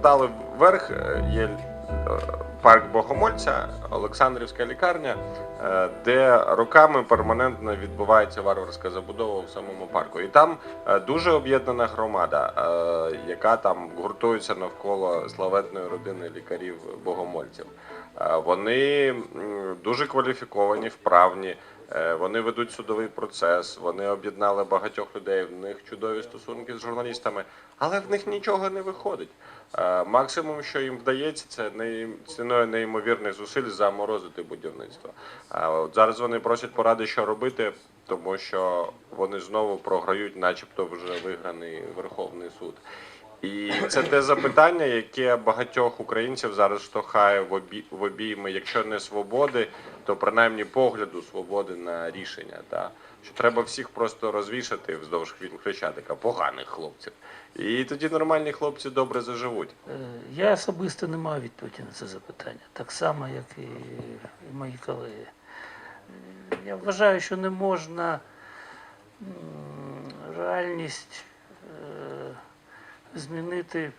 квартали вверх е, є е, парк Богомольця, Олександрівська лікарня, е, де роками перманентно відбувається варварська забудова в самому парку. І там дуже об'єднана громада, яка там гуртується навколо славетної родини лікарів богомольців. Вони дуже кваліфіковані, вправні. Е, Вони ведуть судовий процес, вони об'єднали багатьох людей. В них чудові стосунки з журналістами, але в них нічого не виходить. Е, Максимум, що їм вдається, це ціною неймовірних зусиль заморозити будівництво. От зараз вони просять поради, що робити, тому що вони знову програють, начебто вже виграний Верховний суд. І це те запитання, яке багатьох українців зараз штовхає в обі- в обійми, якщо не свободи, то принаймні погляду свободи на рішення. Та що треба всіх просто розвішати вздовж хрещатика, поганих хлопців. І тоді нормальні хлопці добре заживуть. Е, Я особисто не маю відповіді на це запитання, так само, як і мої колеги. Е, Я вважаю, що не можна реальність змінити, е,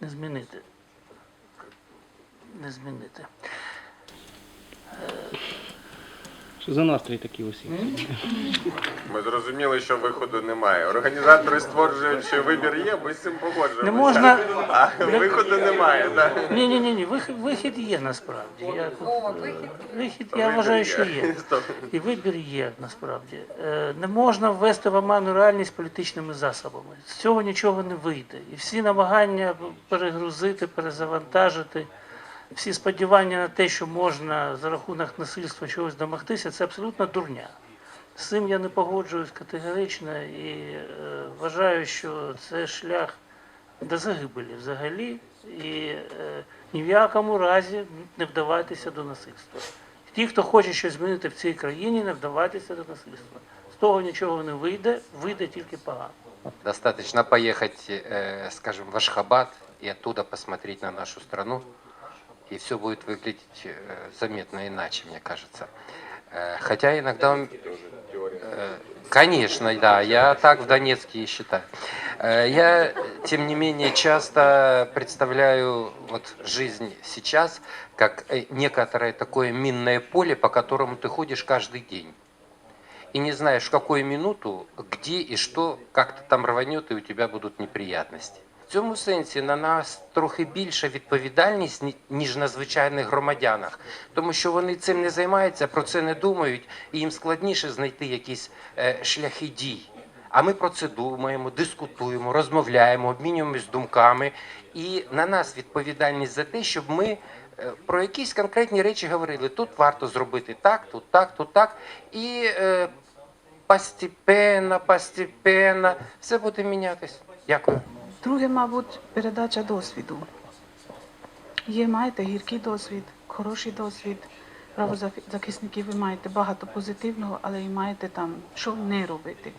не змінити. Не змінити. Що за настрій такий усі? Ми зрозуміли, що виходу немає. Організатори стверджують, що вибір є, ми з цим погоджуємося. Не можна- а виходу немає. Так? Ні, ні, ні, ні, вихід, вихід є насправді. Я, тут, е, вихід вихід, я вважаю, що є. І вибір є насправді. Е, Не можна ввести в оману реальність політичними засобами. З цього нічого не вийде. І всі намагання перегрузити, перезавантажити, всі сподівання на те, що можна за рахунок насильства чогось домогтися, це абсолютно дурня. З цим я не погоджуюсь категорично і е, вважаю, що це шлях до загибелі взагалі. І е, ні в якому разі не вдавайтеся до насильства. Ті, хто хоче щось змінити в цій країні, не вдавайтеся до насильства. З того нічого не вийде, вийде тільки погано. Достаточно поехать, э, скажем, в Ашхабад и оттуда посмотреть на нашу страну, и все будет выглядеть э, заметно иначе, мне кажется. Э, Хотя иногда, он- э, конечно, да, я так в Донецке и считаю. Э, Я, тем не менее, часто представляю вот жизнь сейчас как э, некоторое такое минное поле, по которому ты ходишь каждый день и не знаешь, в какую минуту, где и что, как-то там рванет, і у тебе будуть неприятності. В цьому сенсі на нас трохи більша відповідальність, ніж на звичайних громадянах, тому що вони цим не займаються, про це не думають, і їм складніше знайти якісь е, шляхи дій. А ми про це думаємо, дискутуємо, розмовляємо, обмінюємось думками. І на нас відповідальність за те, щоб ми е, про якісь конкретні речі говорили. Тут варто зробити так, тут так, тут так. І е, постепенно, постепенно все буде мінятись. Дякую. Друге, мабуть, передача досвіду. Є, маєте гіркий досвід, хороший досвід. Правозахисників ви маєте багато позитивного, але і маєте там, що не робити.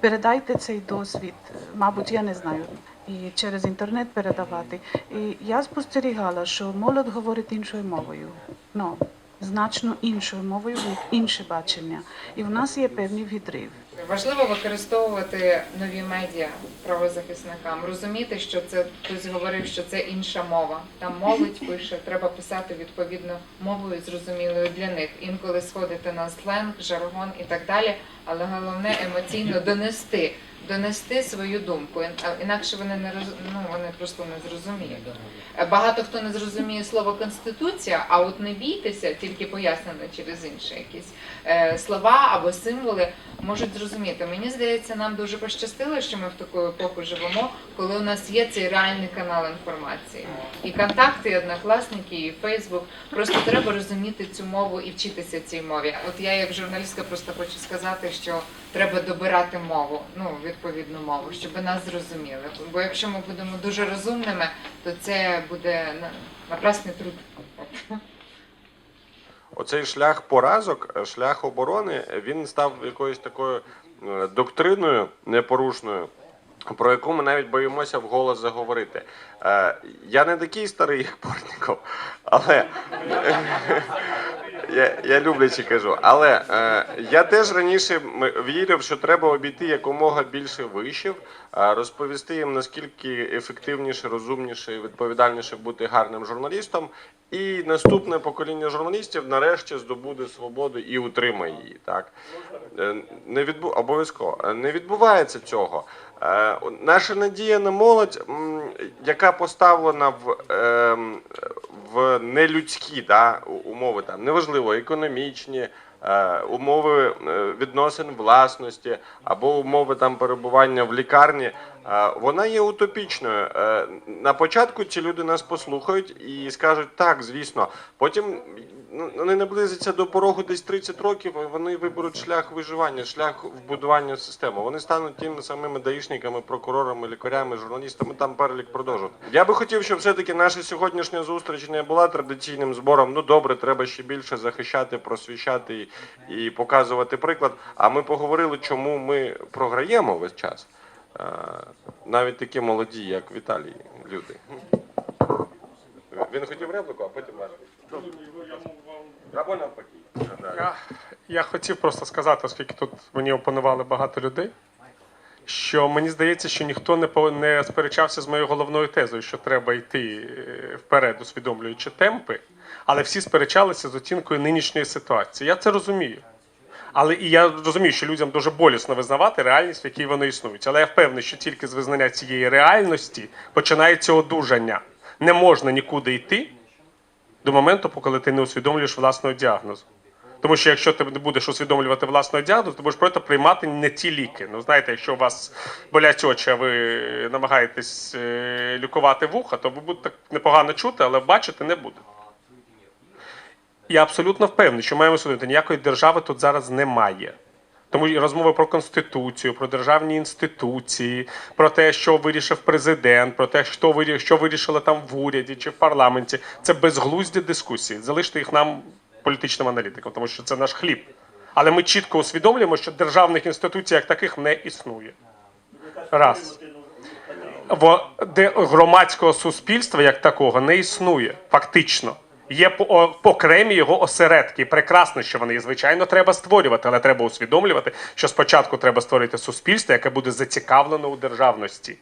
Передайте цей досвід, мабуть, я не знаю, і через інтернет передавати. І я спостерігала, що молодь говорить іншою мовою. Ну, значно іншою мовою, інше бачення. І в нас є певний відрив. Важливо використовувати нові медіа правозахисникам, розуміти, що це хтось говорив, що це інша мова. Там молодь пише, треба писати відповідно мовою зрозумілою для них. Інколи сходити на сленг, жаргон і так далі. Але головне емоційно донести, донести свою думку. Інакше вони не роз... ну, вони просто не зрозуміють. Е, Багато хто не зрозуміє слово конституція, а от не бійтеся, тільки пояснено через інші якісь е, слова або символи можуть зрозуміти. Мені здається, нам дуже пощастило, що ми в таку епоху живемо, коли у нас є цей реальний канал інформації. І контакти, і однокласники, і Фейсбук. Просто треба розуміти цю мову і вчитися цій мові. От я, як журналістка, просто хочу сказати, що треба добирати мову, ну відповідну мову, щоб нас зрозуміли. Бо якщо ми будемо дуже розумними, то це буде на- напрасний труд. Оцей шлях поразок, е, шлях оборони, він став якоюсь такою е, доктриною непорушною, про яку ми навіть боїмося вголос заговорити. Е, Я не такий старий, як Портніков, але я, я люблячи кажу. Але е, я теж раніше вірив, що треба обійти якомога більше вишів, е, розповісти їм, наскільки ефективніше, розумніше і відповідальніше бути гарним журналістом. І наступне покоління журналістів нарешті здобуде свободу і утримає її. Так Е, не відбу... обов'язково Е, не відбувається цього. Наша надія на молодь, яка поставлена в, ем, в нелюдські да, умови, там неважливо, економічні. е, Умови е, відносин власності або умови там перебування в лікарні, вона є утопічною. Е, На початку ці люди нас послухають і скажуть так, звісно. Потім ну, вони наблизяться до порогу десь 30 років, вони виберуть шлях виживання, шлях вбудування системи. Вони стануть тими самими даїшниками, прокурорами, лікарями, журналістами. Там перелік продовжувати. Я би хотів, щоб все-таки наша сьогоднішня зустріч не була традиційним збором. Ну добре, треба ще більше захищати, просвіщати і показувати приклад. А ми поговорили, чому ми програємо весь час. Навіть такі молоді, як Віталій, люди. Він хотів репліку, а потім. Або навпаки. Я, я хотів просто сказати, оскільки тут мені опанували багато людей, що мені здається, що ніхто не, по- не сперечався з моєю головною тезою, що треба йти е, вперед, усвідомлюючи темпи, але всі сперечалися з оцінкою нинішньої ситуації. Я це розумію. Але і я розумію, що людям дуже болісно визнавати реальність, в якій вони існують. Але я впевнений, що тільки з визнання цієї реальності починається одужання. Не можна нікуди йти до моменту, коли ти не усвідомлюєш власного діагнозу. Тому що якщо ти не будеш усвідомлювати власного діагнозу, ти будеш просто приймати не ті ліки. Ну знаєте, якщо у вас болять очі, а ви намагаєтесь е, лікувати вуха, то ви будете непогано чути, але бачити не будете. Я абсолютно впевнений, що маємо судити, ніякої держави тут зараз немає. Тому розмови про конституцію, про державні інституції, про те, що вирішив президент, про те, що вирі- що вирішили там в уряді чи в парламенті. Це безглузді дискусії. Залиште їх нам, політичним аналітикам, тому що це наш хліб. Але ми чітко усвідомлюємо, що державних інституцій як таких не існує. Раз. В, де громадського суспільства як такого не існує, фактично. Є по- окремі його осередки. Прекрасно, що вони. Звичайно, треба створювати, але треба усвідомлювати, що спочатку треба створити суспільство, яке буде зацікавлено у державності.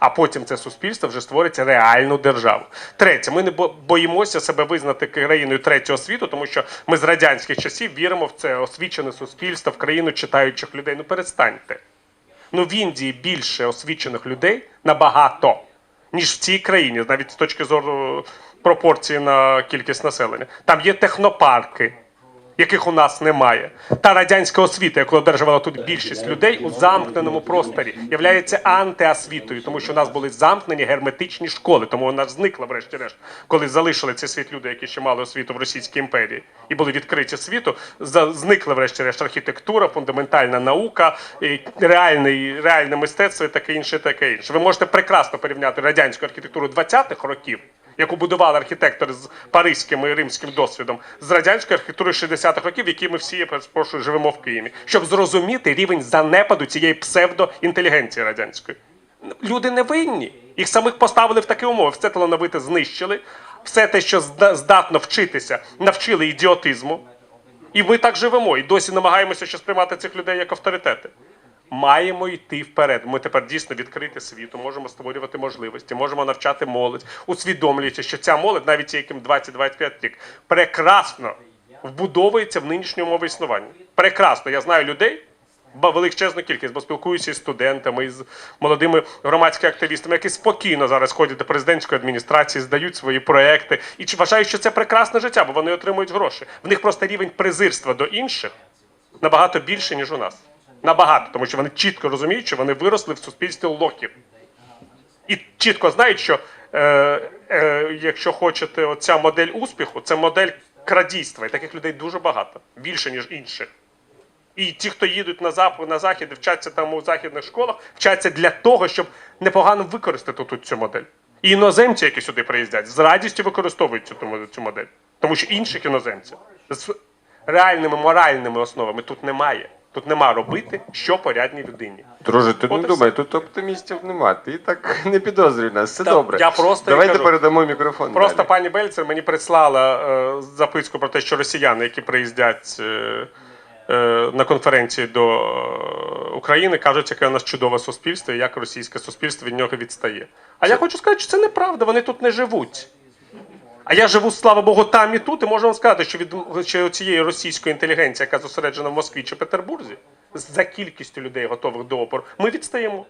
А потім це суспільство вже створить реальну державу. Третє, ми не боїмося себе визнати країною третього світу, тому що ми з радянських часів віримо в це освічене суспільство, в країну читаючих людей. Ну перестаньте. Ну в Індії більше освічених людей набагато, ніж в цій країні, навіть з точки зору пропорції на кількість населення. Там є технопарки, яких у нас немає. Та радянська освіта, яку одержувала тут більшість людей у замкненому просторі, являється антиосвітою, тому що у нас були замкнені герметичні школи, тому вона зникла, врешті-решт, коли залишили цей світ люди, які ще мали освіту в Російській імперії, і були відкриті світу. Зникла, врешті-решт, архітектура, фундаментальна наука, реальне, реальне мистецтво і таке інше, таке інше. Ви можете прекрасно порівняти радянську архітектуру 20-х років яку будували архітектори з паризьким і римським досвідом, з радянською архітектурою 60-х років, в якій ми всі, я живемо в Києві, щоб зрозуміти рівень занепаду цієї псевдоінтелігенції радянської. Люди не винні. Їх самих поставили в такі умови. Все талановите знищили, все те, що здатно вчитися, навчили ідіотизму. І ми так живемо, і досі намагаємося ще сприймати цих людей як авторитети. Маємо йти вперед. Ми тепер дійсно відкриті світу, можемо створювати можливості, можемо навчати молодь, усвідомлюючи, що ця молодь, навіть яким 20-25 рік, прекрасно вбудовується в нинішні умови існування. Прекрасно. Я знаю людей, величезну кількість, бо спілкуюся із студентами, із молодими громадськими активістами, які спокійно зараз ходять до президентської адміністрації, здають свої проекти і вважають, що це прекрасне життя, бо вони отримують гроші. В них просто рівень презирства до інших набагато більше, ніж у нас. Набагато, тому що вони чітко розуміють, що вони виросли в суспільстві лохів. І чітко знають, що е, е, якщо хочете, оця модель успіху, це модель крадійства. І таких людей дуже багато, більше, ніж інших. І ті, хто їдуть на захід, на захід вчаться там у західних школах, вчаться для того, щоб непогано використати тут цю модель. І іноземці, які сюди приїздять, з радістю використовують цю, цю модель. Тому що інших іноземців з реальними моральними основами тут немає. Тут нема робити, що порядній людині. Друже, ти От не думай, тут оптимістів нема. Ти так не підозрюй нас. Все Та добре. я просто Давайте кажу. передамо мікрофон. Просто далі. пані Бельцер мені прислала е, записку про те, що росіяни, які приїздять е, е, на конференції до е, України, кажуть, яке у нас чудове суспільство і як російське суспільство від нього відстає. А я хочу сказати, що це неправда, вони тут не живуть. А я живу, слава Богу, там і тут, і можу вам сказати, що від що цієї російської інтелігенції, яка зосереджена в Москві чи Петербурзі, за кількістю людей готових до опору, ми відстаємо.